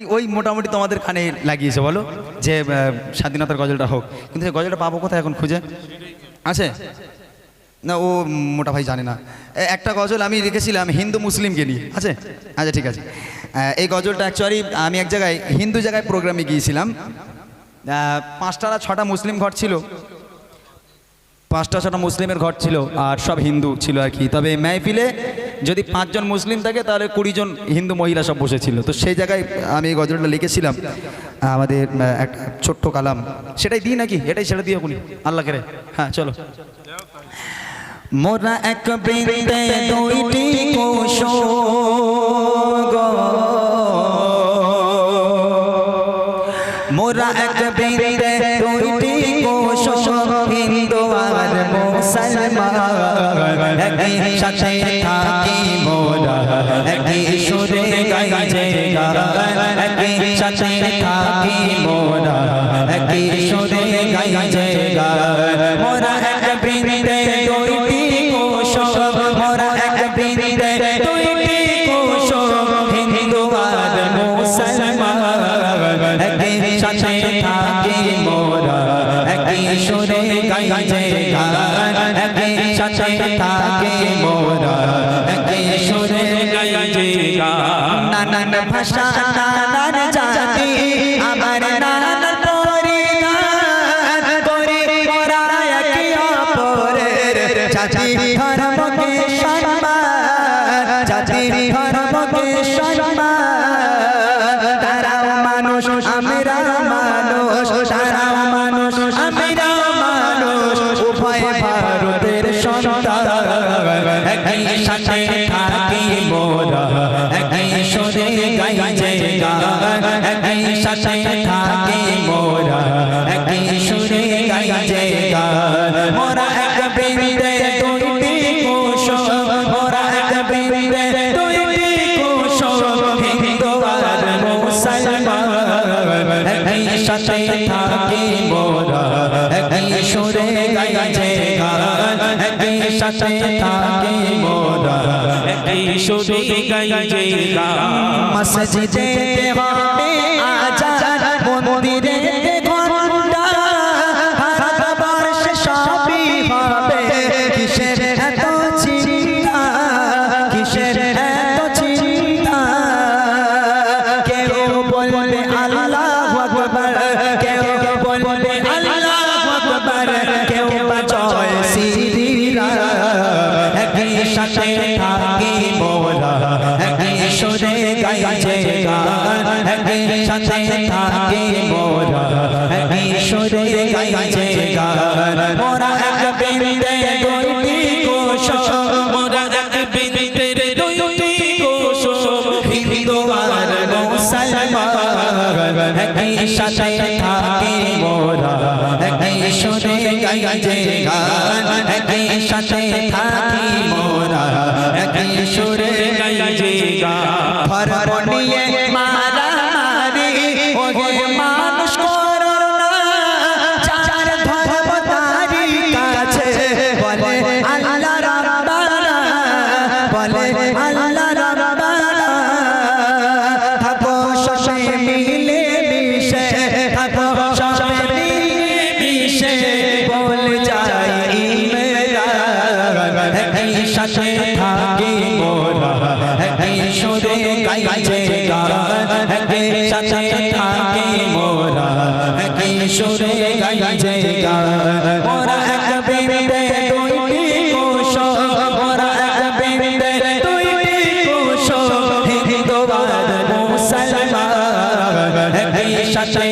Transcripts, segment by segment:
ওই মোটামুটি তোমাদের কানে লাগিয়েছে, বলো? যে স্বাধীনতার গজলটা হোক। কিন্তু সেই গজলটা পাবো কোথায় এখন খুঁজে? আছে? না, ও মোটা ভাই জানে না। একটা গজল আমি লিখেছিলাম হিন্দু মুসলিমকে নিয়ে। আছে? আচ্ছা ঠিক আছে। এই গজলটা অ্যাকচুয়ালি আমি এক জায়গায়, হিন্দু জায়গায় প্রোগ্রামে গিয়েছিলাম। পাঁচটা না ছটা মুসলিম ঘর ছিল। পাঁচটা ছটা মুসলিমের ঘর ছিল আর সব হিন্দু ছিল আর কি। তবে মেহফিলে যদি পাঁচজন মুসলিম থাকে, তাহলে কুড়ি জন হিন্দু মহিলা সব বসেছিল। তো সেই জায়গায় আমি এই গজলটা লিখেছিলাম। আমাদের একটা ছোট্ট কালাম। সেটাই দিই নাকি? এটাই সেটা দিয়ে এখনই। আল্লাহ করে। হ্যাঁ চলো। মোরা এক মোরা এক বৃন্দে মুসলমান একই সাথে থাকি মোরা একই সুরে গাইছে গান একই সাথে থাকি মোরা একই সুরে একই সাথে থাকি মোরা। একই সুরে গাইছে গান। একই সাথে থাকি মোরা। একই সুরে গাইছে গান। নানান ভাষা, নানান জাতি আমার নানান পরিধান করে। মোরা একে অপরের জাতি, ধর্মকে সম্মান। জাতি ধর্মকে সম্মান। সুরে গাইছে গান মসজিদে হবে সাথে থাকি মোরা সুরে গাইছে গান মোরা এক বৃন্দে দুইটি কোষ মোরা এক বৃন্দের দুইটি কোষ হিন্দু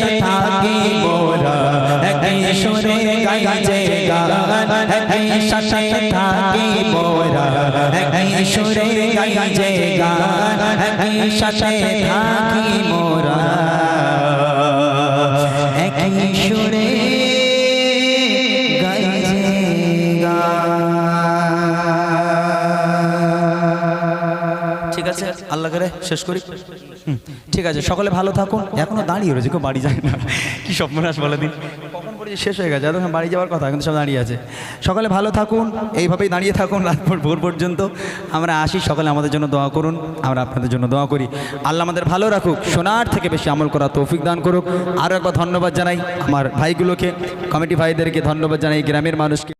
থাকি মোরা। একই সুরে গাইছে গান। একই সাথে থাকি মোরা। একই সুরে গাইছে গান। একই সাথে থাকি মোরা। আছে করে শেষ করি। ঠিক আছে, সকলে ভালো থাকুন। এখনও দাঁড়িয়ে রয়েছে, কেউ বাড়ি যায় না। কি স্বপ্নরাস বলে দিন। শেষ হয়ে গেছে এখন বাড়ি যাওয়ার কথা, কিন্তু সব দাঁড়িয়ে আছে। সকালে ভালো থাকুন, এইভাবেই দাঁড়িয়ে থাকুন রাত ভোর পর্যন্ত। আমরা আসি, সকালে আমাদের জন্য দোয়া করুন, আমরা আপনাদের জন্য দোয়া করি। আল্লাহ আমাদের ভালো রাখুক, সোনার থেকে বেশি আমল করা তৌফিক দান করুক। আরও একবার ধন্যবাদ জানাই আমার ভাইগুলোকে, কমিটি ভাইদেরকে ধন্যবাদ জানাই, গ্রামের মানুষকে।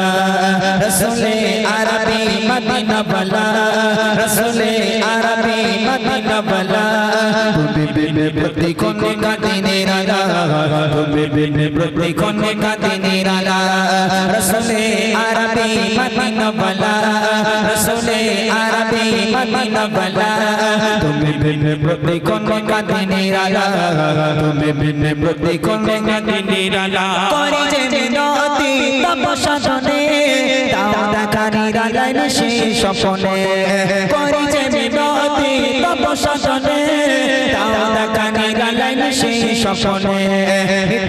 বালা রসুলে আরবি মদিনা বালা রসুলে আরবি মদিনা বালা প্রতিক্ষণ কাটিনে রালা তুমি বিনে প্রতিক্ষণ কাটিনে রালা রসুলে আরবি মদিনা বালা রসুলে আরবি মদিনা বালা তুমি বিনে প্রতিক্ষণ কাটিনে রালা তুমি বিনে প্রতিক্ষণ নিরালা করি যে মিনতি তপসাধনে দাও দেখানি রাজাই সেই স্বপনে করি তপসাধনে দাও দেখানি রাজাই সেই স্বপনে।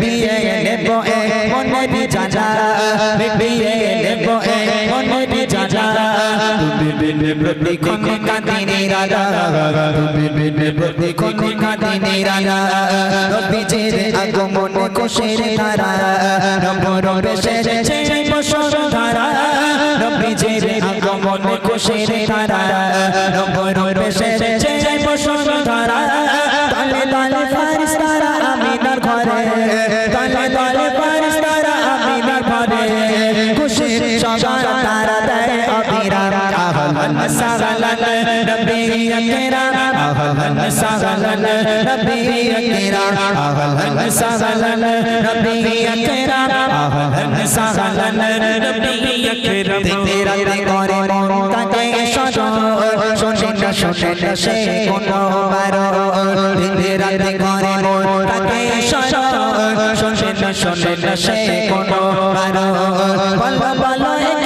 বিয়ে নেব মনে বিয়ে নেব মনে তুমি বিনে প্রতিক্ষণ কাঁদি নিরালা তুমি বিনে প্রতিক্ষণ কাঁদি নিরালা নবীজির আগমনে খুশির ধারা নম্বর বেশে সেই বসর ধারা নবীজির আগমনে খুশির ধারা নম্বর বেশে সেই বসর ধারা তালে তালে ফারিস্তারা আমিনার ঘরে আহলান সাহলান নবী আকরাম আহলান সাহলান নবী আকরাম আহলান সাহলান নবী আকরাম আহলান সাহলান নবী আকরাম তেরা তে করে মন তাকে সজন শোনে না শোনে না সে কোনো বারো তেরা তে করে মন তাকে সজন শোনে না শোনে না সে কোনো বারো বল বল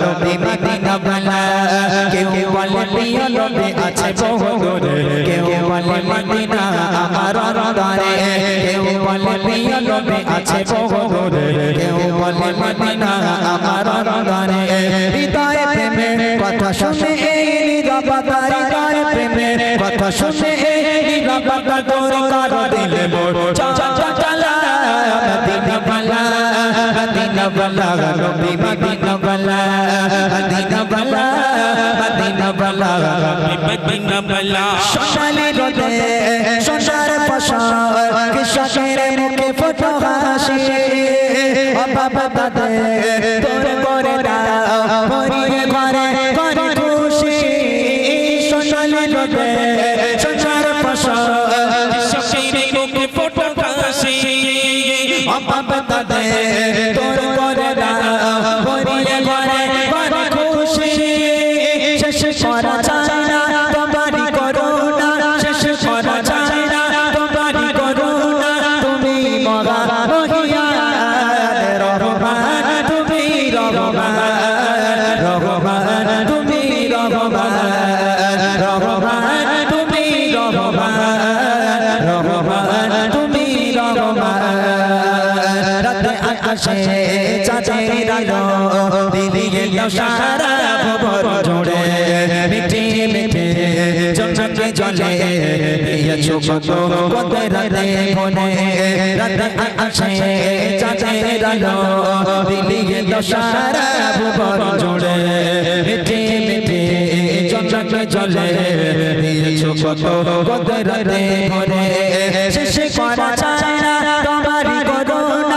নবী মদিনা বালা কেউ বলে প্রিয় নবী আছে বহু কেউ বলে মদিনা আমার অন্তরে কেউ বলে প্রিয় নবী আছে বহু কেউ বলে মদিনা আমার অন্তরে হৃদয় প্রেমে কথা শুনে এই নীরবতা হৃদয় প্রেমে কথা শুনে এই নীরবতা তোর কর দিলে মোর চালা বালা মদিনা বালা সোনালি রোদে সোনার ফসল কৃষকের মুখে ফোটো হাসি বাবা দাদে আকাশে চাঁদের আলো দিদিয়ে দাও সারা ভবন জুড়ে। মিঠে মিঠে চমচকে জলে। দিয়েছ কত কত রাতে মনে। রাতে আকাশে চাঁদের আলো দিদিয়ে দাও সারা ভবন জুড়ে। মিঠে মিঠে চমচকে জলে। দিয়েছ কত কত রাতে মনে। শেষ করা চায় না তোমারই করুণা